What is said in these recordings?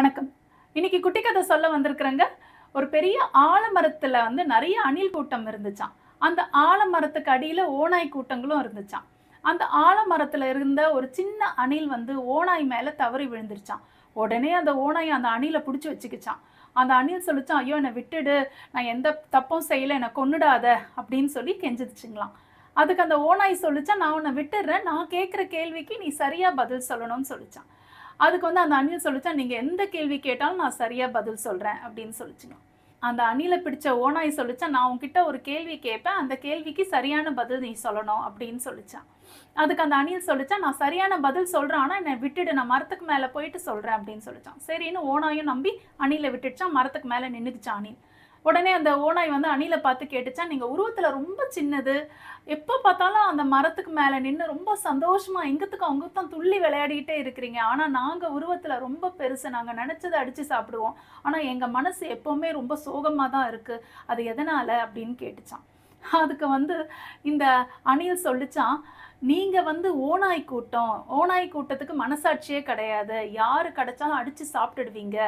வணக்கம். இன்னைக்கு குட்டி கதை சொல்ல வந்திருக்கிறேங்க. ஒரு பெரிய ஆலமரத்தில் வந்து நிறைய அணில் கூட்டம் இருந்துச்சான் அந்த ஆலமரத்துக்கு அடியில் ஓநாய் கூட்டங்களும் இருந்துச்சான் அந்த ஆலமரத்தில் இருந்த ஒரு சின்ன அணில் வந்து ஓநாய் மேலே தவறி விழுந்துருச்சான் உடனே அந்த ஓனாய் அந்த அணிலை பிடிச்சி வச்சுக்கிச்சான் அந்த அணில் சொல்லிச்சான் ஐயோ என்னை விட்டுடு. நான் எந்த தப்பும் செய்யலை. என்னை கொண்டுடாத அப்படின்னு சொல்லி கெஞ்சிச்சுங்களாம். அதுக்கு அந்த ஓநாய் சொல்லிச்சா நான் உன்னை விட்டுடுறேன் நான் கேட்குற கேள்விக்கு நீ சரியாக பதில் சொல்லணும்னு சொல்லிச்சான் அதுக்கு வந்து அந்த அணில் சொல்லிச்சா நீங்க எந்த கேள்வி கேட்டாலும் நான் சரியா பதில் சொல்றேன் அப்படின்னு சொல்லிச்சுங்க. அந்த அணிலை பிடிச்ச ஓனாய் சொல்லிச்சா நான் உங்ககிட்ட ஒரு கேள்வி கேட்பேன் அந்த கேள்விக்கு சரியான பதில் நீ சொல்லணும் அப்படின்னு சொல்லிச்சான் அதுக்கு அந்த அணில் சொல்லிச்சா நான் சரியான பதில் சொல்கிறேன் ஆனால் என்னை விட்டுடு நான் மரத்துக்கு மேலே போயிட்டு சொல்கிறேன் அப்படின்னு சொல்லிச்சான். சரின்னு ஓனாயும் நம்பி அணிலை விட்டுடுச்சான் மரத்துக்கு மேலே நின்னுக்குச்சான் அணில். உடனே அந்த ஓனாய் வந்து அணிலை பார்த்து கேட்டுச்சா நீங்கள் உருவத்தில் ரொம்ப சின்னது. எப்போ பார்த்தாலும் அந்த மரத்துக்கு மேலே நின்று ரொம்ப சந்தோஷமாக எங்கத்துக்கு அவங்க தான் துள்ளி விளையாடிக்கிட்டே இருக்கிறீங்க. ஆனால் நாங்கள் உருவத்தில் ரொம்ப பெருசு. நாங்கள் நினச்சதை அடித்து சாப்பிடுவோம். ஆனால் எங்கள் மனசு எப்போவுமே ரொம்ப சோகமாக தான் இருக்குது அது எதனால்? அப்படின்னு கேட்டுச்சான் அதுக்கு வந்து இந்த அணில் சொல்லிச்சான் நீங்கள் வந்து ஓனாய் கூட்டம் ஓனாய் கூட்டத்துக்கு மனசாட்சியே கிடையாது. யார் கிடைச்சாலும் அடித்து சாப்பிட்டுடுவீங்க.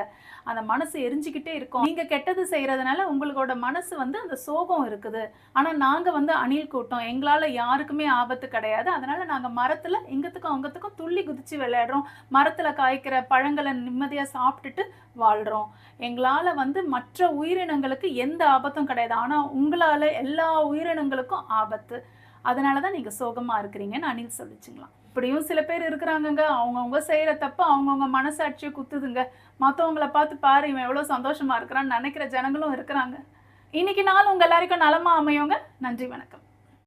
அந்த மனசு எரிஞ்சுக்கிட்டே இருக்கும். நீங்கள் கெட்டது செய்கிறதுனால உங்களோட மனசு வந்து அந்த சோகம் இருக்குது. ஆனால் நாங்கள் வந்து அணில் கூட்டம். எங்களால் யாருக்குமே ஆபத்து கிடையாது. அதனால் நாங்கள் மரத்தில் எங்கத்துக்கும் அங்கத்துக்கும் துள்ளி குதித்து விளையாடுறோம். மரத்தில் காய்க்கிற பழங்களை நிம்மதியாக சாப்பிட்டுட்டு வாழ்கிறோம் எங்களால் வந்து மற்ற உயிரினங்களுக்கு எந்த ஆபத்தும் கிடையாது. ஆனால் உங்களால் எல்லா உயிரினங்களுக்கும் ஆபத்து. அதனால தான் நீங்கள் சோகமாக இருக்கிறீங்கன்னு அணில் சொல்லிச்சுங்களாம். இப்படியும் சில பேர் இருக்கிறாங்கங்க. அவங்கவுங்க செய்கிற தப்பு அவங்கவுங்க மனசாட்சியை குத்துதுங்க. மற்றவங்கள பார்த்து பாரு இவன் எவ்வளோ சந்தோஷமாக இருக்கிறான்னு நினைக்கிற ஜனங்களும் இருக்கிறாங்க. இன்னைக்கு நாள் உங்கள் எல்லாருக்கும் நலமாக அமையோங்க. நன்றி வணக்கம்.